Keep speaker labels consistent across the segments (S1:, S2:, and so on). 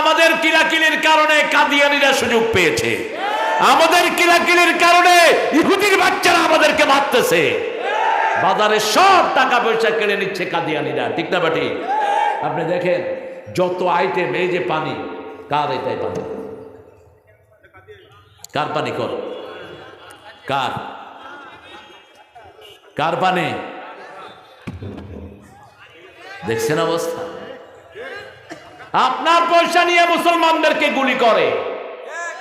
S1: আমাদের কিলাকিলির কারণে কাদিয়ানিরা সুযোগ পেয়েছে। আমাদের কিলাকিলির কারণে ইহুদির বাচ্চারা আমাদেরকে মারতেছে। বাজারে সব টাকা পয়সা কেড়ে নিচ্ছে কাদিয়ানিরা, ঠিক না বাটি? আপনি দেখেন, যত আইটেম, এই যে পানি, কার এটাই পানি? কার পানি কর? কার? কার পানি? দেখছেন অবস্থা? আপনার পয়সা নিয়ে মুসলমানদেরকে গুলি করে।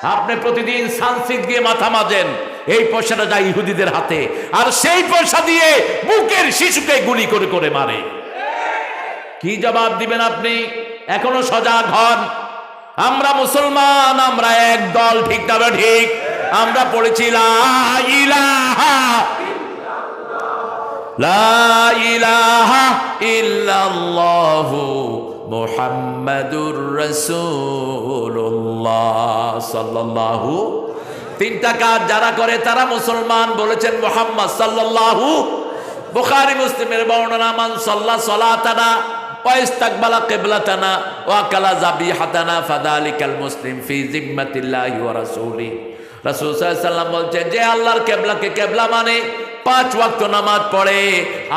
S1: আপনি প্রতিদিন সানসিক দিয়ে মাথা মাজেন, এই পয়সাটা যায় ইহুদিদের হাতে, আর সেই পয়সা দিয়ে বুকের শিশুকে গুলি করে করে মারে। কি জবাব দিবেন আপনি? এখনও সজাগ হন। আমরা মুসলমান, আমরা এক দল, ঠিক না ঠিক? আমরা পড়েছি, লা ইলাহা মুহাম্মাদুর রাসূলুল্লাহ সাল্লাল্লাহু, তিনটা কাজ যারা করে তারা মুসলমান বলেছেন মোহাম্মদ সাল্লাল্লাহু। বুখারী মুসলিমের বর্ণনা, মান সাল্লা সালাতানা ওয়াইস্তাকবালা কিবলাতানা, ওয়া কালা যাবিহাতানা ফাদালিকাল মুসলিম ফি জিম্মাতিল্লাহি ওয়া রাসূলি। রাসূল সাল্লাল্লাহু বলছেন, যে আল্লাহর কিবলাকে কিবলা মানে পাঁচ ওয়াক্ত নামাজ পড়ে,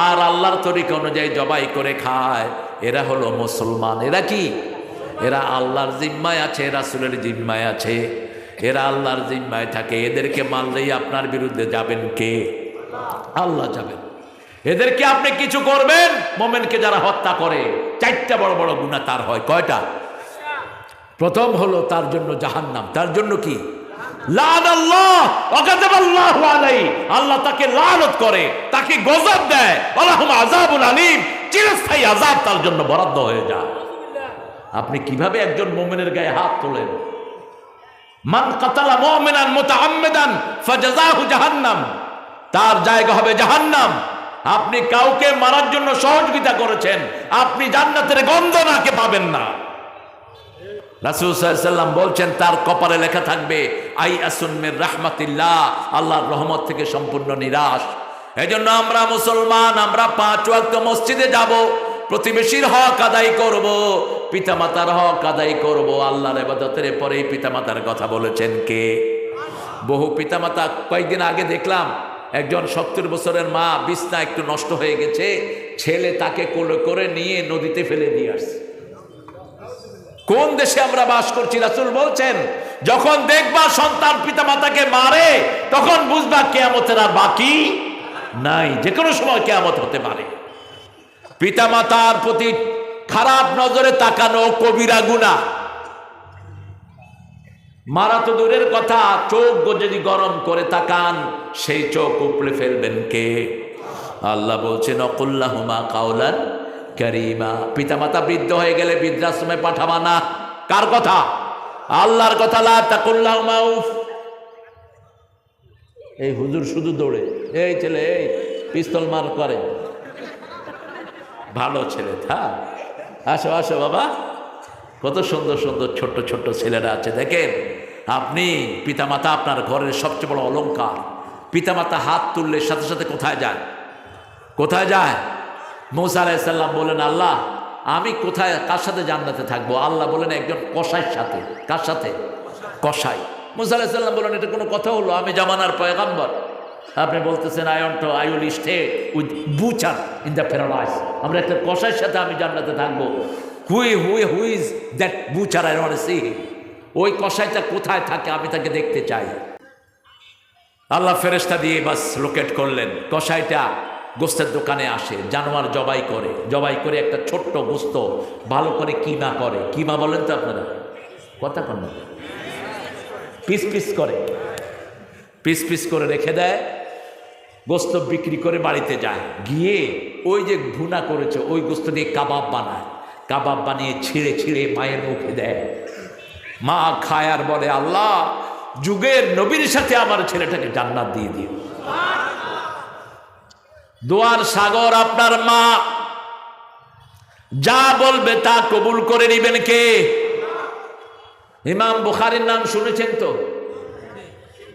S1: আর আল্লাহর তরিকা অনুযায়ী জবাই করে খায়। এরা হলো মুসলমান। এরা কি? এরা আল্লাহর জিম্মায় আছে, রাসূলের জিম্মায় আছে। এরা আল্লাহর জিম্মায় থাকে। এদেরকে মানলেই আপনার বিরুদ্ধে যাবেন কে? আল্লাহ যাবেন। এদেরকে আপনি কিছু করবেন? মোমেনকে যারা হত্যা করে, চারটা বড় বড় গুণা তার হয়। কয়টা? প্রথম হলো তার জন্য জাহান্নাম। তার জন্য কি? তাকে দেয়। তার জন্য বরাদ্দ হয়ে আপনি কীভাবে একজন মোমেনের গায়ে হাত তোলেন? মান কাতালা মুমিনান মুতাআম্মিদান ফাজাযাহু জাহান্নাম। তার জায়গা হবে জাহান্নাম। আপনি কাউকে মারার জন্য সহযোগিতা করেছেন। আপনি জান্নাতের গন্ধ নাকে পাবেন না। রাসূল সাল্লাম বলছেন, তার কপালে লেখা থাকবে আই আসুন্মের রাহমাতিল্লাহ, আল্লাহর রহমত থেকে সম্পূর্ণ নিরাশ। এজন্য আমরা মুসলমান, আমরা পাঁচ ওয়াক্ত মসজিদে যাব, প্রতিবেশীর হক আদায় করব, পিতামাতার হক আদায় করব। আল্লাহর ইবাদতের পরেই পিতামাতার কথা বলেছেন কে? বহু পিতামাতা কয়েকদিন আগে দেখলাম, একজন সত্তর বছরের মা বিছনা একটু নষ্ট হয়ে গেছে, ছেলে তাকে কোলে করে নিয়ে নদীতে ফেলে দিয়ে আসছে। কোন দেশে আমরা বাস করছি? রাসুল বলছেন, যখন দেখবা সন্তান পিতা মাতাকে মারে, তখন বুঝবা কেয়ামতের আর বাকি নাই। যে কোনো সময় কেয়ামত হতে পারে। পিতা মাতার প্রতি খারাপ নজরে তাকানো কবিরা গুণা। মারা তো দূরের কথা, চোখ যদি গরম করে তাকান, সেই চোখ উপড়ে ফেলবেন কে? আল্লাহ বলছেন, অকুল্লাহুমা কাউলান করিমা, পিতামাতা বৃদ্ধ হয়ে গেলে বৃদ্ধাশ্রমে পাঠাবা না। কার কথা? আল্লাহর কথা, লা এই হুজুর শুধু দৌড়ে, এই ছেলে, এই পিস্তল মার করে। ভালো ছেলে থাক আসো আসো, বাবা। কত সুন্দর সুন্দর, ছোট্ট ছোট্ট ছেলেরা আছে, দেখেন। আপনি, পিতামাতা আপনার ঘরের সবচেয়ে বড় অলংকার। পিতামাতা হাত তুললে সাথে সাথে কোথায় যায়? কোথায় যায়? মৌসা বলেন আল্লাহ, আমি কোথায়, কার সাথে জান্নাতে থাকব? আল্লাহ বলেন একজন কসাইয়ের সাথে। কার সাথে? কসাই। মুসা আলাইসাল্লাম বলেন এটা কোনো কথা হলো, আমি জামানার পয়গাম্বর। আপনি বলতেছেন I won't I will stay with butcher in the paradise আমরা একটা কসাইয়ের সাথে আমি জান্নাতে থাকব। Who who who is that butcher I want see ওই কসাইটা কোথায় থাকে, আমি তাকে দেখতে চাই। আল্লাহ ফেরেস্তা দিয়ে বাস লোকেট করলেন। কসাইটা গোস্তের দোকানে আসে, জানোয়ার জবাই করে জবাই করে একটা ছোট্ট গোস্ত, ভালো করে কিমা করে। কিমা বলেন তো আপনারা? কথা কন। পিস পিস করে। পিস পিস করে রেখে দেয়, গোস্ত বিক্রি করে বাড়িতে যায়। গিয়ে ওই যে ভুনা করেছে, ওই গোস্ত দিয়ে কাবাব বানায়। কাবাব বানিয়ে ছিঁড়ে ছিঁড়ে মায়ের মুখে দেয়। মা খায় আর বলে, আল্লাহ, যুগের নবীর সাথে আমার ছেলেটাকে জান্নাত দিয়ে দিও। দোয়ার সাগর আপনার মা। যা বলবে তা কবুল করে নিবেন কে? ইমাম বুখারির নাম শুনেছেন তো?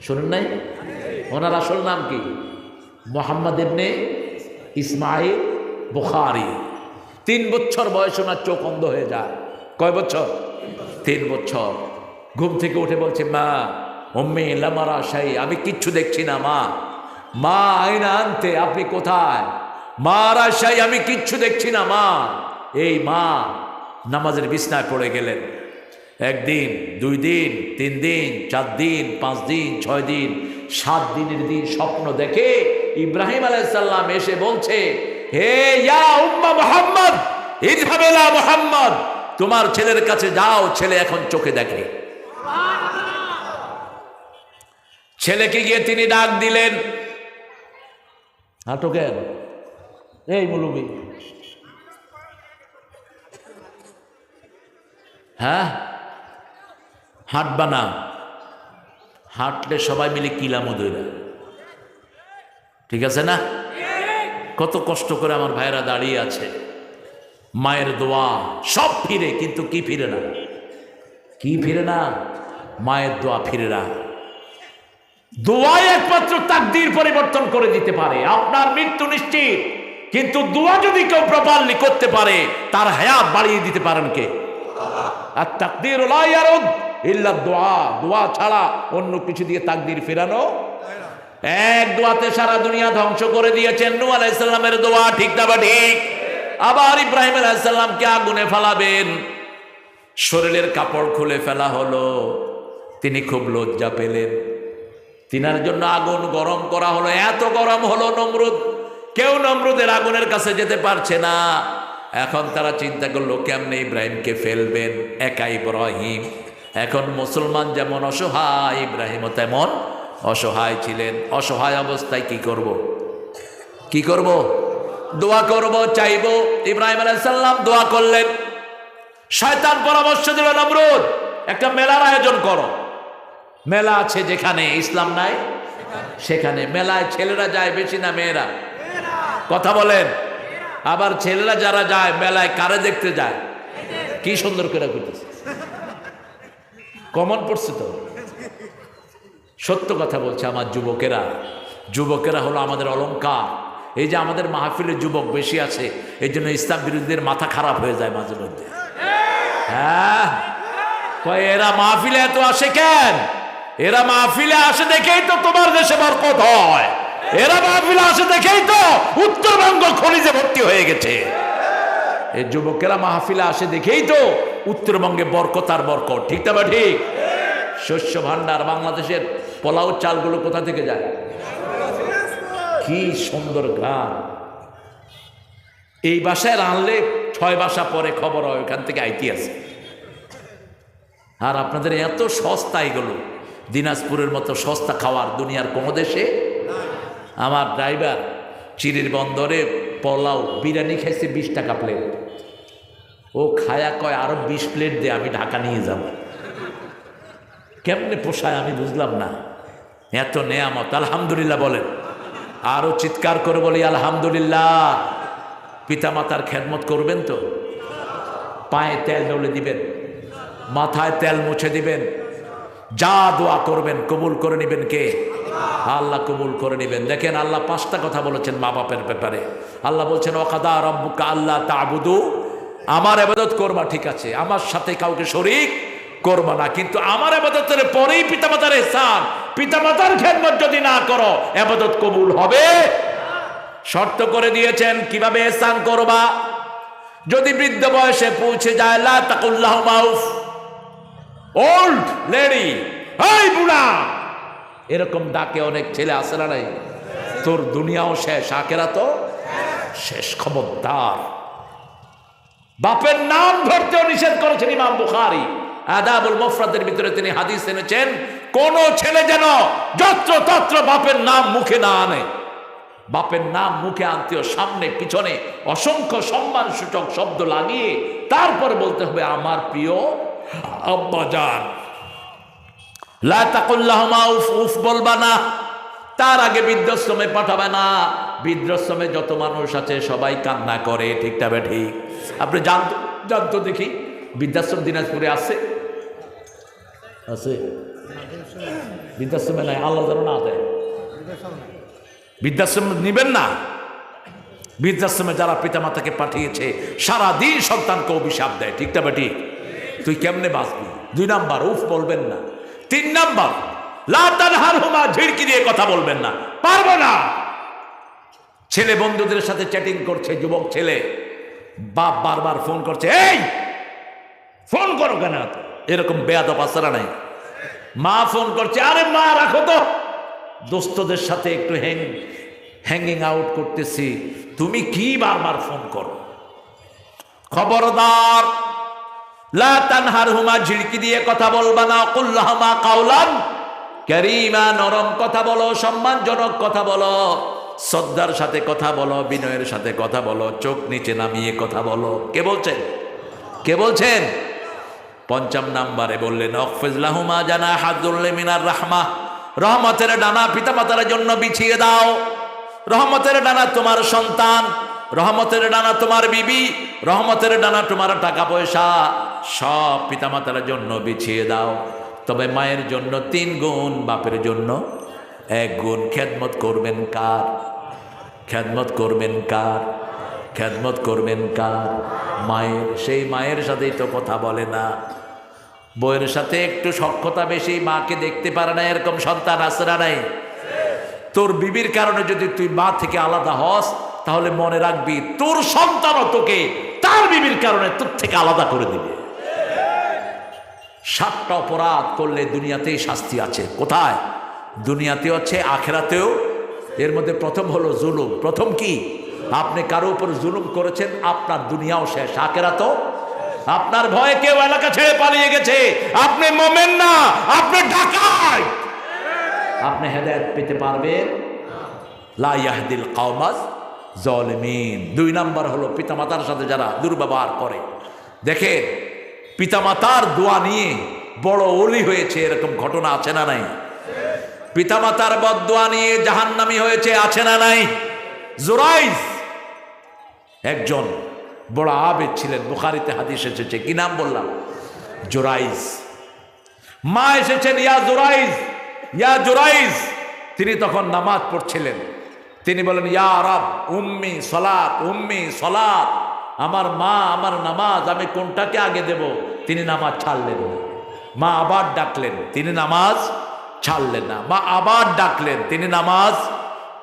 S1: শুনেন নাই? ওনার আসল নাম কি? মোহাম্মদ ইবনে ইসমাইল বুখারি। তিন বছর বয়স ওনার চোখ অন্ধ হয়ে যায়। কয় বছর? তিন বছর। ঘুম থেকে উঠে বলছে, মা অম্মি লামারা শাহী আমি কিচ্ছু দেখছি না, মা। মা আয়না আনতে আপনি কোথায়? মা রাশাই আমি কিচ্ছু দেখছি না মা। এই মা নামাজের বিছনায় পড়ে গেলেন। একদিন দুই দিন তিন দিন চার দিন পাঁচ দিন ছয় দিন সাত দিনের দিন স্বপ্ন দেখে ইব্রাহিম আলাইসাল্লাম এসে বলছে হে ইয়া উম্মা মোহাম্মদ ইরহাবেলা মোহাম্মদ তোমার ছেলের কাছে যাও ছেলে এখন চোখে দেখে। ছেলেকে গিয়ে তিনি ডাক দিলেন নাটকের। এই মুলুবি। হ্যাঁ? হাঁটবা না হাঁটলে সবাই মিলে কিলামো দইরা ঠিক আছে না? কত কষ্ট করে আমার ভাইরা দাঁড়িয়ে আছে। মায়ের দোয়া সব ফিরে, কিন্তু কি ফিরে না? কি ফিরে না? মায়ের দোয়া ফিরে না। দোয়াই একমাত্র তাকদির পরিবর্তন করে দিতে পারে। আপনার মৃত্যু নিশ্চিত। কিন্তু দোয়া যদি কেউ প্রপারলি করতে পারে, তার হায়াত বাড়িয়ে দিতে পারেন কে? আর তাকদির ইল্লা দোয়া। দোয়া ছাড়া অন্য কিছু দিয়ে তাকদির ফেরানো? এক দোয়াতে সারা দুনিয়া ধ্বংস করে দিয়েছেন। নু আলাইসাল্লামের দোয়া ঠিক না বা ঠিক? আবার ইব্রাহিম আলাইসাল্লামকে আগুনে ফেলাবেন। শরীরের কাপড় খুলে ফেলা হলো। তিনি খুব লজ্জা পেলেন। তিনার জন্য আগুন গরম করা হলো, এত গরম হলো নমরুদ। কেউ নমরুদের আগুনের কাছে যেতে পারছে না। এখন তারা চিন্তা করল, কেমনে ইব্রাহিমকে ফেলবেন? একা ইব্রাহিম। এখন মুসলমান যেমন অসহায়, ইব্রাহিমও তেমন অসহায় ছিলেন। অসহায় অবস্থায় কি করব। কি করব? দোয়া করব, চাইব। ইব্রাহিম আলাইসাল্লাম দোয়া করলেন। শয়তান পরামর্শ দিল, নমরুদ, একটা মেলার আয়োজন করো। মেলা আছে যেখানে ইসলাম নাই, সেখানে মেলায় ছেলেরা যায় বেশি না মেয়েরা? কথা বলেন। আবার ছেলেরা যারা যায়, মেলায় কারে দেখতে যায়? কি সুন্দর করে করতেছে কমন পড়ছে তো। সত্য কথা বলছে আমার যুবকেরা। যুবকেরা হলো আমাদের অলঙ্কার এই যে আমাদের মাহফিলে যুবক বেশি আছে, এই জন্য ইসলাম বিরোধীদের মাথা খারাপ হয়ে যায় মাঝে মধ্যে। হ্যাঁ? এরা মাহফিলে এত আসে কেন? এরা মাহফিলে আসে দেখেই তো তোমার দেশে বরকত হয়। এরা মাহফিলে আসে দেখেই তো উত্তরবঙ্গ খনিজে ভর্তি হয়ে গেছে। এই যুবকেরা মাহফিলে আসে দেখেই তো উত্তরবঙ্গে বরকত আর বরকত। ঠিক না ঠিক? শস্য ভান্ডার বাংলাদেশের পোলাও চালগুলো কোথা থেকে যায়? কি সুন্দর গান এই বাসায় রানলে ছয় বাসা পরে খবর হয় ওখান থেকে আইটি আছে। আর আপনাদের এত সস্তা এগুলো। দিনাজপুরের মতো সস্তা খাওয়ার দুনিয়ার কোনো দেশে? আমার ড্রাইভার চিরির বন্দরে পোলাও বিরিয়ানি খাইছে বিশ টাকা প্লেট ও খায়া কয়, আরও বিশ প্লেট দে, আমি ঢাকা নিয়ে যাব। কেমনে পোষায় আমি বুঝলাম না। এত নেয়ামত, আলহামদুলিল্লাহ বলেন। আরও চিৎকার করে বলি, আলহামদুলিল্লাহ। পিতামাতার খেদমত করবেন তো? পায়ে তেল ডলে দিবেন, মাথায় তেল মুছে দিবেন যা দোয়া করবেন, কবুল করে নেবেন কে? আল্লাহ কবুল করে নেবেন। দেখেন আল্লাহ পাঁচটা কথা বলেছেন মা বাপের ব্যাপারে। আল্লাহ বলছেন অকাদা রব্বুকা আল্লাহ তাবুদু। আমার আবাদত করবা, ঠিক আছে। আমার সাথে কাউকে শরিক করবা না। কিন্তু আমার আবাদতের পরেই পিতামাতার এসান পিতামাতার খেদমত যদি না করো আবাদত কবুল হবে? শর্ত করে দিয়েছেন, কীভাবে এসান করবা? যদি বৃদ্ধ বয়সে পৌঁছে যায়, লা তাকুল্লাহ মাউফ। ওল্ড লেডি এই বুড়া এরকম ডাকে অনেক ছেলে আসে না নাই? তোর দুনিয়াও শেষ, আখেরা তো? শেষ খবরদার। বাপের নাম ধরতেও নিষেধ করেছেন ইমাম বুখারি। আদাবুল মফরাদের ভিতরে তিনি হাদিস এনেছেন, কোন ছেলে যেন যত্র তত্র বাপের নাম মুখে না আনে। বাপের নাম মুখে আনতেও সামনে, পিছনে অসংখ্য সম্মান সূচক শব্দ লাগিয়ে তারপর বলতে হবে, আমার প্রিয় তার আগে বৃদ্ধাশ্রমে পাঠাবে না। বৃদ্ধাশ্রমে যত মানুষ আছে, সবাই কান্না করে ঠিকটা বে ঠিক? আপনি জানতো জানতো দেখি। বৃদ্ধাশ্রম দিনাজপুরে আছে? আছে। বৃদ্ধাশ্রমে নাই, আল্লাহ যেন না দেয়। বৃদ্ধাশ্রম নিবেন না। বৃদ্ধাশ্রমে যারা পিতামাতাকে পাঠিয়েছে, সারাদিন সন্তানকে অভিশাপ দেয় ঠিকটা বেটি তুই কেমনে বাঁচবি? দুই নাম্বার, উফ, বলবেন না। তিন নাম্বার লাতান হার হুমা ঝিড়কি দিয়ে কথা বলবেন না। পারব না। ছেলে বন্ধুদের সাথে চ্যাটিং করছে, যুবক ছেলে। বাপ বারবার ফোন করছে, এই ফোন করো কেন? এরকম বেয়াদব আসারা নাই। মা ফোন করছে, আরে মা, রাখো তো। দোস্তদের সাথে একটু হ্যাং হ্যাঙ্গিং আউট করতেছি। তুমি কি বারবার ফোন করো? খবরদার। লা তানহার হুমা ঝিড়কি দিয়ে কথা বলবা না। কুল্লাহমা কাউলান ক্যারিমা নরম কথা বলো, সম্মানজনক কথা বলো, শ্রদ্ধার সাথে কথা বলো, বিনয়ের সাথে কথা বলো, চোখ নিচে নামিয়ে কথা বলো। কে বলছেন? কে বলছেন? পঞ্চম নাম্বারে বললেন অফিজলাহুমা জানা হাজুল্লে মিনার রাহমা, রহমতের ডানা পিতামাতার জন্য বিছিয়ে দাও। রহমতের ডানা তোমার সন্তান, রহমতের ডানা তোমার বিবি, রহমতের ডানা তোমার টাকা পয়সা সব পিতামাতার জন্য বিছিয়ে দাও। তবে মায়ের জন্য তিন গুণ, বাপের জন্য এক গুণ। খেদমত করবেন কার? খেদমত করবেন কার? খেদমত করবেন কার? মায়ের, সেই মায়ের সাথেই তো কথা বলে না। বইয়ের সাথে একটু সক্ষতা বেশি, মাকে দেখতে পারে না এরকম সন্তান আসরা নাই? তোর বিবির কারণে যদি তুই মা থেকে আলাদা হস, তাহলে মনে রাখবি তোর সন্তানও তোকে তার বিবির কারণে তোর থেকে আলাদা করে দিবে। সাতটা অপরাধ করলে দুনিয়াতেই শাস্তি আছে। কোথায়? দুনিয়াতেও আছে, আখেরাতেও। এর মধ্যে প্রথম হলো জুলুম। প্রথম কি? আপনি কারও উপর জুলুম করেছেন, আপনার দুনিয়াও শেষ আখেরাতো আপনার ভয়ে কেউ এলাকা ছেড়ে পালিয়ে গেছে। আপনি মোমেন না, আপনি ডাকায় আপনি হেদায়ত পেতে পারবেন। লা ইয়াহদিল কাওমাজ জলমিন। দুই নাম্বার হলো পিতামাতার সাথে যারা দুর্ব্যবহার করে। দেখেন পিতামাতার দোয়া নিয়ে বড় অলি হয়েছে, এরকম ঘটনা আছে না নাই? পিতামাতার বদোয়া নিয়ে জাহান্নামি হয়েছে, আছে না নাই? জোরাইজ একজন বড় আবেদ ছিলেন, বুখারিতে হাদিস এসেছে, কি নাম বললাম? জোরাইজ মা এসেছেন, ইয়া জোরাইজ ইয়া জোরাইজ তিনি তখন নামাজ পড়ছিলেন। তিনি বলেন, ইয়া রব, উম্মি সলাত উম্মি সলাত। আমার মা আমার নামাজ আমি কোনটাকে আগে দেব? তিনি নামাজ ছাড়লেন না। মা আবার ডাকলেন তিনি নামাজ ছাড়লেন না। মা আবার ডাকলেন তিনি নামাজ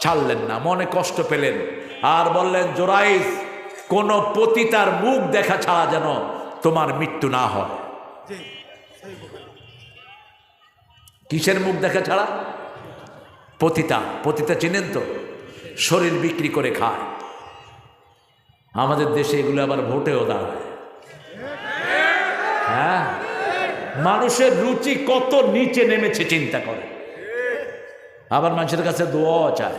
S1: ছাড়লেন না। মনে কষ্ট পেলেন। আর বললেন জোরাইজ কোন পতিতার মুখ দেখা ছাড়া যেন তোমার মৃত্যু না হয়। কিসের মুখ দেখা ছাড়া? পতিতা। পতিতা চিনেন তো? শরীর বিক্রি করে খায়। আমাদের দেশে এগুলো আবার ভোটেও দাঁড়ায় হ্যাঁ? মানুষের রুচি কত নিচে নেমেছে চিন্তা করে। আবার মানুষের কাছে দোয়াও চায়।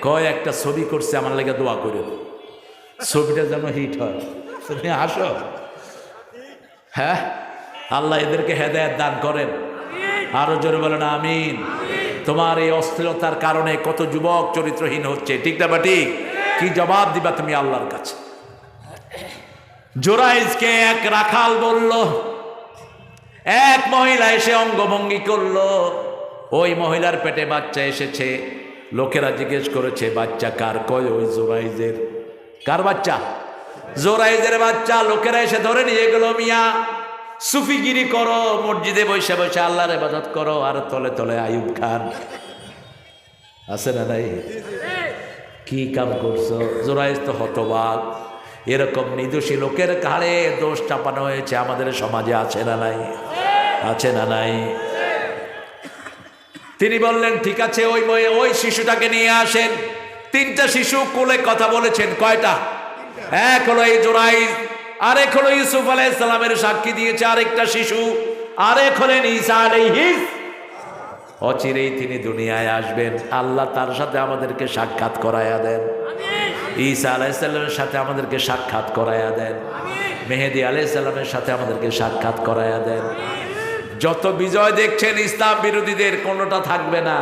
S1: কয়, একটা ছবি করছে, আমার লেগে দোয়া করে ছবিটা যেন হিট হয়। তুমি আসো। হ্যাঁ? আল্লাহ এদেরকে হেদায়ত দান করেন। আরও জোরে বলেন, আমিন। তোমার এই অস্থিরতার কারণে কত যুবক চরিত্রহীন হচ্ছে। ঠিক না বা ঠিক? কি জবাব দিবা তুমি আল্লাহর কাছে? জোরাইজকে এক রাখাল বলল, এক মহিলা এসে অঙ্গভঙ্গি করল। ওই মহিলার পেটে বাচ্চা এসেছে। লোকেরা জিজ্ঞেস করেছে, বাচ্চা কার? কয়, ওই জোরাইজের। কার বাচ্চা? জোরাইজের বাচ্চা। লোকেরা এসে ধরে নিয়ে গেল, মিয়া, সুফিগিরি করো, মসজিদে বসে বসে আল্লাহর ইবাদত করো, আর তলে তলে আয়ুব খান। আছে না নাই? কি কাম করছ? জোরাইজ তো হতবাক। এরকম নিদোষী লোকের ঘাড়ে দোষ চাপানো হয়েছে আমাদের সমাজে, আছে না নাই? আছে না নাই? তিনি বললেন, ঠিক আছে, ওই বই- ওই শিশুটাকে নিয়ে আসেন। তিনটা শিশু কোলে কথা বলেছেন, কয়টা? এক হলো এই জোরাইজ, আরেক হলো ইউসুফ আলাই ইসলামের সাক্ষী দিয়েছে আরেকটা শিশু, আরেক হলেন ঈসা আলাইহিস অচিরেই তিনি দুনিয়ায় আসবেন। আল্লাহ তার সাথে আমাদেরকে সাক্ষাৎ করায়া দেন। ঈসা আলাইসাল্লামের সাথে আমাদেরকে সাক্ষাৎ করায়া দেন। মেহেদি আলাইসাল্লামের সাথে আমাদেরকে সাক্ষাৎ করায়া দেন। যত বিজয় দেখছেন ইসলাম বিরোধীদের, কোনোটা থাকবে না।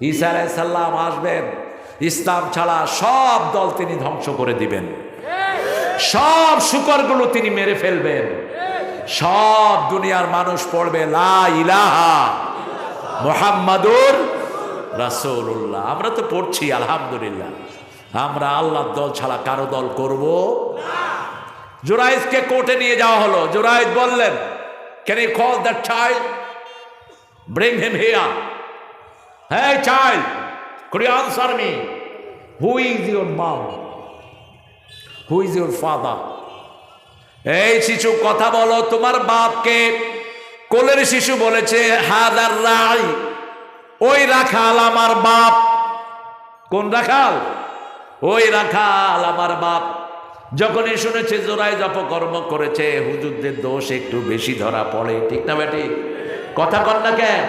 S1: ঈসা আলাইসাল্লাম আসবেন। ইসলাম ছাড়া সব দল তিনি ধ্বংস করে দিবেন। সব শুকরগুলো তিনি মেরে ফেলবেন। সব দুনিয়ার মানুষ পড়বে, লা ইলাহা মোহাম্মদুর রাসূলুল্লাহ। আমরা তো পড়ছি, আলহামদুলিল্লাহ। আমরা আল্লাহর দল ছাড়া কারও দল করব জুরাইজকে কোর্টে নিয়ে যাওয়া হলো। জুরাইজ বললেন can you call that child bring him here হ্যাঁ child could you answer me? Who is your mom? Who is your এই শিশু, কথা বলো, তোমার বাপকে। কোলের শিশু বলেছে, হাদার রাই, ওই রাখাল আমার বাপ। কোন রাখাল? ওই রাখাল আমার বাপ। যখনই শুনেছে জোরাই অপকর্ম করেছে, হুজুরদের দোষ একটু বেশি ধরা পড়ে। ঠিক না বেটি কথা কর না কেন?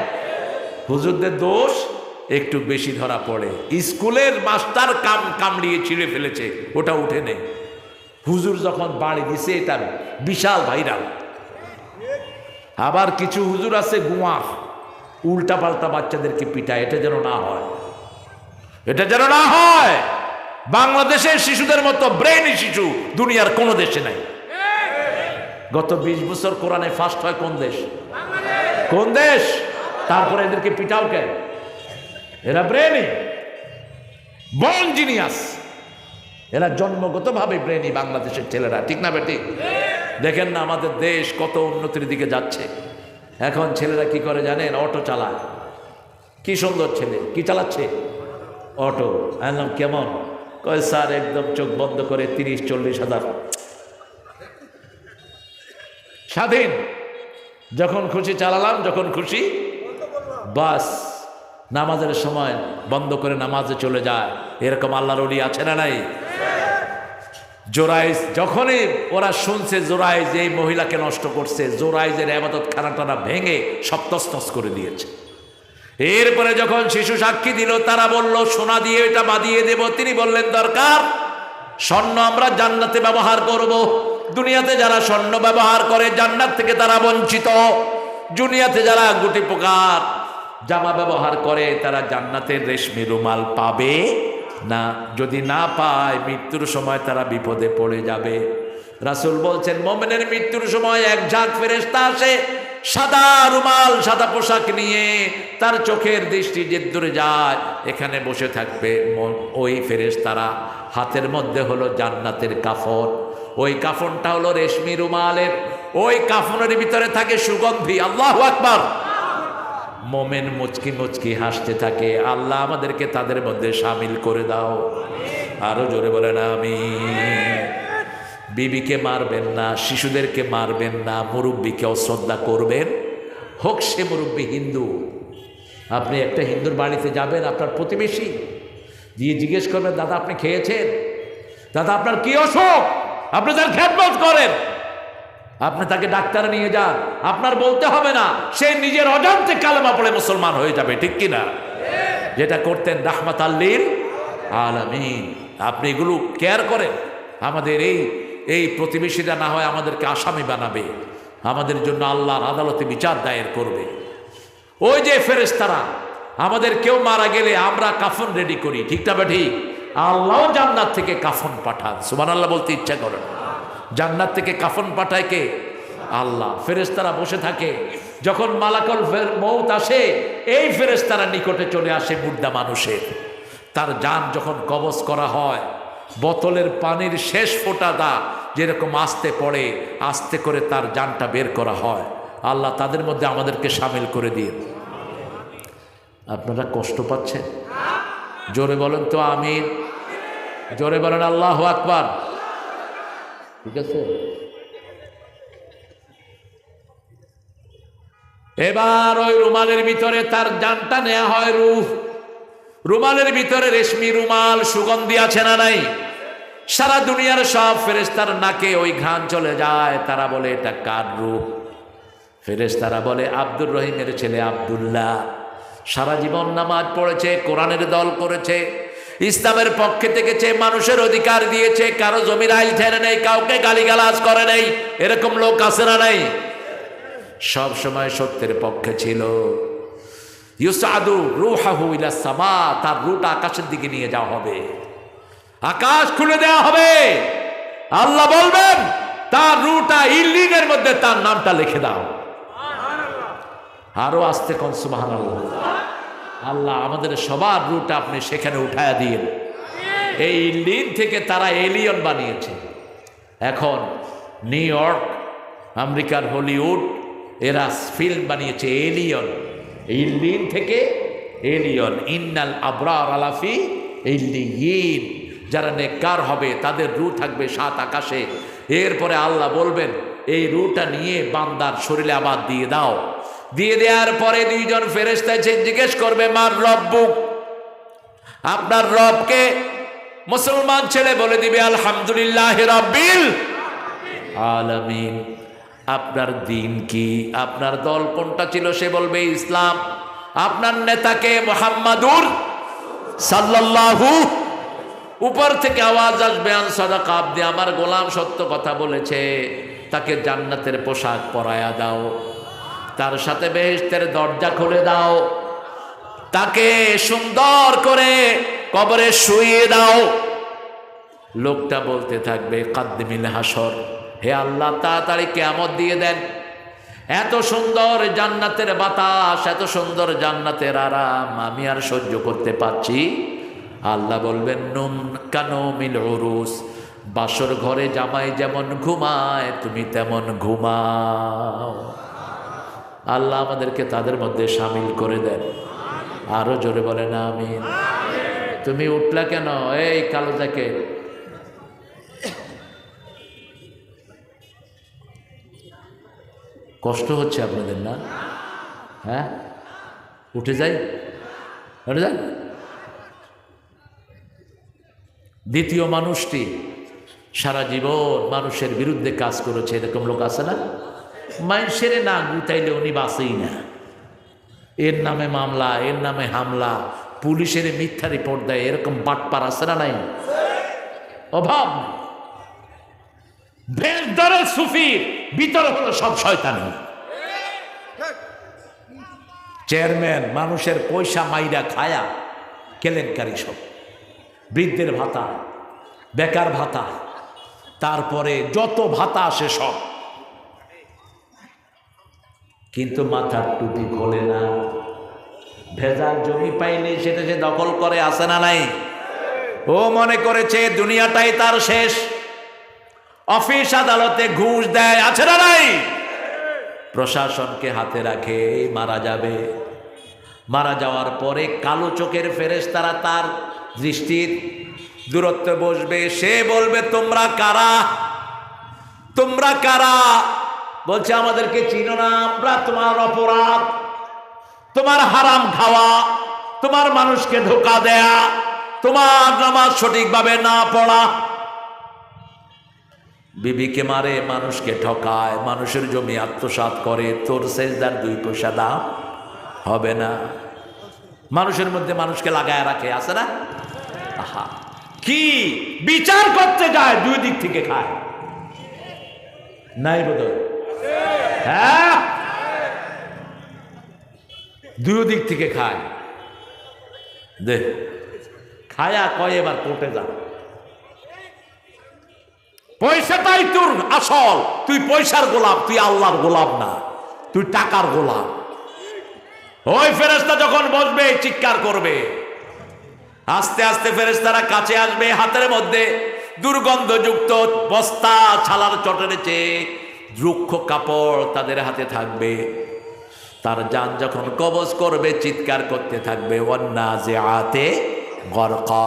S1: হুজুরদের দোষ একটু বেশি ধরা পড়ে। স্কুলের মাস্টার কাম কামড়িয়ে ছিঁড়ে ফেলেছে, ওটা উঠে নেই। হুজুর যখন বাড়ি দিছে এটা বিশাল ভাইরাল। আবার কিছু হুজুর আছে গুয়ার উল্টা পাল্টা বাচ্চাদেরকে পিটায়, এটা যেন না হয়। এটা যেন না হয়! বাংলাদেশের শিশুদের মতো ব্রেইনি শিশু দুনিয়ার কোনো দেশে নাই। গত বিশ বছর কোরআনে ফার্স্ট হয় কোন দেশ? কোন দেশ? তারপরে এদেরকে পিটাও কেন? এরা ব্রেনি বন জিনিয়াস। এরা জন্মগতভাবে ব্রেনি বাংলাদেশের ছেলেরা, ঠিক না বেটি? দেখেন না আমাদের দেশ কত উন্নতির দিকে যাচ্ছে। এখন ছেলেরা কি করে জানেন? অটো চালায়। কি সুন্দর ছেলে, কি চালাচ্ছে? অটো। একদম কেমন? কয়, স্যার, একদম চোখ বন্ধ করে তিরিশ, চল্লিশ হাজার। স্বাধীন। যখন খুশি চালালাম, যখন খুশি, বাস। নামাজের সময় বন্ধ করে নামাজে চলে যায়। এরকম আল্লাহর অলি আছে না নাই? জোরাইজ, যখনই ওরা শুনছে জোরাইজ, এই মহিলাকে নষ্ট করছে, জোরাইজের আবাদত খানাটানা ভেঙে সব করে দিয়েছে। এরপরে যখন শিশু সাক্ষী দিল, তারা বলল, সোনা দিয়ে এটা বাঁধিয়ে দেব। তিনি বললেন, দরকার, স্বর্ণ আমরা জান্নাতে ব্যবহার করব। দুনিয়াতে যারা স্বর্ণ ব্যবহার করে, জান্নাত থেকে তারা বঞ্চিত। দুনিয়াতে যারা গুটি পোকার জামা ব্যবহার করে, তারা জান্নাতের রেশমি রুমাল পাবে না, যদি না পায়, মৃত্যুর সময় তারা বিপদে পড়ে যাবে। রাসুল বলছেন, মোমেনের মৃত্যুর সময় এক ঝাঁক ফেরেস্তা আসে, সাদা রুমাল, সাদা পোশাক নিয়ে তার চোখের দৃষ্টি যে দূরে যায়, এখানে বসে থাকবে ওই ফেরেশতারা। হাতের মধ্যে হলো জান্নাতের কাফন। ওই কাফনটা হলো রেশমি রুমালের। ওই কাফনের ভিতরে থাকে সুগন্ধি। আল্লাহ আকবার। মোমেন মুচকি মুচকি হাসতে থাকে। আল্লাহ আমাদেরকে তাদের মধ্যে সামিল করে দাও। আরও জোরে বলেন আমি বিবিকে মারবেন না, শিশুদেরকে মারবেন না মুরব্বীকে অশ্রদ্ধা করবেন। হোক সে মুরব্বী হিন্দু। আপনি একটা হিন্দুর বাড়িতে যাবেন, আপনার প্রতিবেশী। দিয়ে জিজ্ঞেস করবেন, দাদা, আপনি খেয়েছেন? দাদা, আপনার কি অসুখ? আপনি তার খ্যাতমত করেন। আপনি তাকে ডাক্তার নিয়ে যান। আপনার বলতে হবে না, সে নিজের অজান্তে কালেমা পড়ে মুসলমান হয়ে যাবে, ঠিক কি না যেটা করতেন রাহমাত আল্লিল আলামিন। আপনি এগুলো কেয়ার করেন। আমাদের এই এই প্রতিবেশীরা না হয় আমাদেরকে আসামি বানাবে। আমাদের জন্য আল্লাহর আদালতে বিচার দায়ের করবে। ওই যে ফেরেশতারা, আমাদের কেউ মারা গেলে আমরা কাফন রেডি করি ঠিকটা বা ঠিক? আল্লাহ জান্নাত থেকে কাফন পাঠান। সুমান আল্লাহ বলতে ইচ্ছা করেন জান্নাত থেকে কাফন পাঠায় কে? আল্লাহ। ফেরেশতারা বসে থাকে। যখন মালাকল মৌত আসে, এই ফেরেশতারা নিকটে চলে আসে মুর্দা মানুষের। তার যান যখন কবজ করা হয়, বোতলের পানির শেষ ফোঁটাটা যেরকম আস্তে পড়ে, আস্তে করে তার যানটা বের করা হয়। আল্লাহ তাদের মধ্যে আমাদেরকে সামিল করে দিন। আপনারা কষ্ট পাচ্ছেন? জোরে বলেন তো আমির জোরে বলেন আল্লাহ আকবার। ঠিক আছে? এবার ওই রুমালের ভিতরে তার জানটা নেওয়া হয় রুহ রুমালের ভিতরে রেশমি রুমাল, সুগন্ধি আছে না নাই? সারা দুনিয়ার সব ফেরেস্তার নাকে ওই ঘ্রাণ চলে যায়। তারা বলে, এটা কার রূপ? ফেরেস্তারা বলে, আব্দুর রহিমের ছেলে আব্দুল্লাহ। সারা জীবন নামাজ পড়েছে, কোরআনের দল করেছে ইসলামের পক্ষে থেকেছে মানুষের অধিকার দিয়েছে, কারও জমির আইল ঠেরে নেই, কাউকে গালিগালাজ করে নেই, এরকম লোক আছে না নাই? সব সময় সত্যের পক্ষে ছিল। ইউসাদু রুহাহু ইলা সামা, তার রুট আকাশের দিকে নিয়ে যাওয়া হবে। আকাশ খুলে দেওয়া হবে। আল্লাহ বলবেন, তার রুটা ইল্লিনের মধ্যে তার নামটা লিখে দাও। আরও আসতে কন সুবাহান আল্লাহ আল্লাহ আমাদের সবার রুট আপনি সেখানে উঠায় দিন এই ইল্লিন থেকে তারা এলিয়ন বানিয়েছে। এখন নিউ ইয়র্ক, আমেরিকার হলিউড, এরা ফিল্ম বানিয়েছে এলিয়ন। ইল্লিন থেকে এলিয়ন। ইন্নাল আবরার আলাফি ইল্লিয়িন। যারা নেককার হবে, তাদের রু থাকবে সাত আকাশে। এরপরে আল্লাহ বলবেন, এই রুটা নিয়ে বান্দার শরীরে আবার দিয়ে দাও। দিয়ে দেওয়ার পরে দুইজন ফেরেস্তা এসে জিজ্ঞেস করবে, মার রব্বুক আপনার রবকে মুসলমান ছেলে বলে দিবে, আলহামদুলিল্লাহ রব্বিল আলামিন। আপনার দিন কি? আপনার দল কোনটা ছিল? সে বলবে, ইসলাম। আপনার নেতাকে মোহাম্মদুর সাল্লাল্লাহু উপর থেকে আওয়াজ আসবে আনসাদা কাপ দিয়ে আমার গোলাম সত্য কথা বলেছে। তাকে জান্নাতের পোশাক পরায়া দাও। তার সাথে বেহেশতের দরজা খুলে দাও। তাকে সুন্দর করে কবরে শুইয়ে দাও। লোকটা বলতে থাকবে কাদ্দিমিল হাসর, হে আল্লাহ, তাড়াতাড়ি কেমত দিয়ে দেন। এত সুন্দর জান্নাতের বাতাস, এত সুন্দর জান্নাতের আরাম আমি আর সহ্য করতে পারছি। আল্লাহ বলবেন, নুম কানো মিল উরুস, বাসর ঘরে জামাই যেমন ঘুমায়, তুমি তেমন ঘুমাও। আল্লাহ আমাদেরকে তাদের মধ্যে সামিল করে দেন। আরও জোরে বলে না আমি তুমি উঠলা কেন? এই কালো জ্যাকেট। কষ্ট হচ্ছে আপনাদের, না? হ্যাঁ? উঠে যাই? উঠে যাই? দ্বিতীয় মানুষটি সারা জীবন মানুষের বিরুদ্ধে কাজ করেছে, এরকম লোক আছে না? মানুষের না গুতাইলে উনি বাসেই না। এর নামে মামলা, এর নামে হামলা, পুলিশের মিথ্যা রিপোর্ট দেয় এরকম বাটপার আছে না নাই? অভাব নেই। ভেষদারে সুফির হলো সব শয়তানি। চেয়ারম্যান, মানুষের পয়সা মাইরা খায়া কেলেঙ্কারি সব। বৃদ্ধের ভাতা, বেকার ভাতা, তারপরে যত ভাতা আসে সব। কিন্তু মাথার টুপি খোলে না। ভেজাল জমি পাইলে সেটা সে দখল করে আসে না নাই? ও মনে করেছে, দুনিয়াটাই তার শেষ। অফিস আদালতে ঘুষ দেয়, আছে না নাই? প্রশাসনকে হাতে রাখে, মারা যাবে। মারা যাওয়ার পরে কালো চোখের ফেরেস তারা তার দৃষ্টির দূরত্বে বসবে। সে বলবে, তোমরা কারা? তোমরা কারা? বলছে, আমাদেরকে চিনো না, আমরা তোমার অপরাধ। তোমার হারাম খাওয়া, তোমার মানুষকে ধোকা দেয়া, তোমার নামাজ সঠিকভাবে না পড়া। বিবিকে মারে, মানুষকে ঠকায়, মানুষের জমি আত্মসাৎ করে, তোর সেজদার দুই পয়সা দাম হবে না। মানুষের মধ্যে মানুষকে লাগায় রাখে, আছে না? আহা। কি? বিচার করতে যায়, দুই দিক থেকে খায়। নাই বোধ হ্যাঁ? দিক থেকে খায়। দে। খায়া কয়, এবার কোর্টে যা। পয়সাটাই তোর আসল। তুই পয়সার গোলাপ, তুই আল্লাহর গোলাপ না। তুই টাকার গোলাপ। ওই ফেরেস্তা যখন বসবে, চিৎকার করবে। আস্তে আস্তে ফেরেস্তারা কাছে আসবে হাতের মধ্যে দুর্গন্ধযুক্ত বস্তা, ছালার চটের চেয়ে রুক্ষ কাপড় তাদের হাতে থাকবে। তার যান যখন কবজ করবে, চিৎকার করতে থাকবে। অন্যা যে আতে গরকা,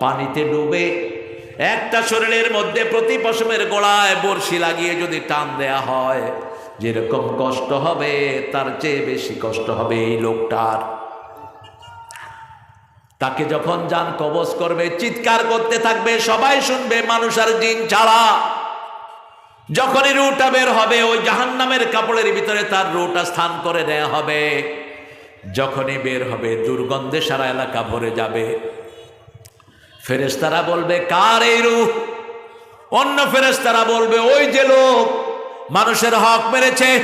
S1: পানিতে ডুবে একটা শরীরের মধ্যে প্রতি পশমের গোড়ায় বড়শি লাগিয়ে যদি টান দেয়া হয়, যেরকম কষ্ট হবে, তার চেয়ে বেশি কষ্ট হবে এই লোকটার। তাকে যখন যান কবজ করবে, চিৎকার করতে থাকবে, সবাই শুনবে, মানুষ আর জিন ছাড়া। যখনই রুটা বের হবে, ওই জাহান্নামের কাপড়ের ভিতরে তার রুটা স্থান করে দেয়া হবে। যখনই বের হবে, দুর্গন্ধে সারা এলাকা ভরে যাবে। ফেরেস্তারা বলবে, কার এই রূপ অন্য ফেরেস্তারা বলবে, ওই যে লোক, মানুষের হক মেরেছে,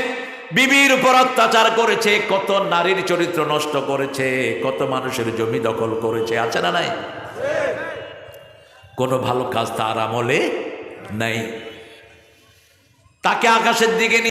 S1: বিবির উপর অত্যাচার করেছে, কত নারীর চরিত্র নষ্ট করেছে, কত মানুষের জমি দখল করেছে। আছে না নাই? কোনো ভালো কাজ তার আমলে নাই। তাকে আকাশের দিকে নিয়ে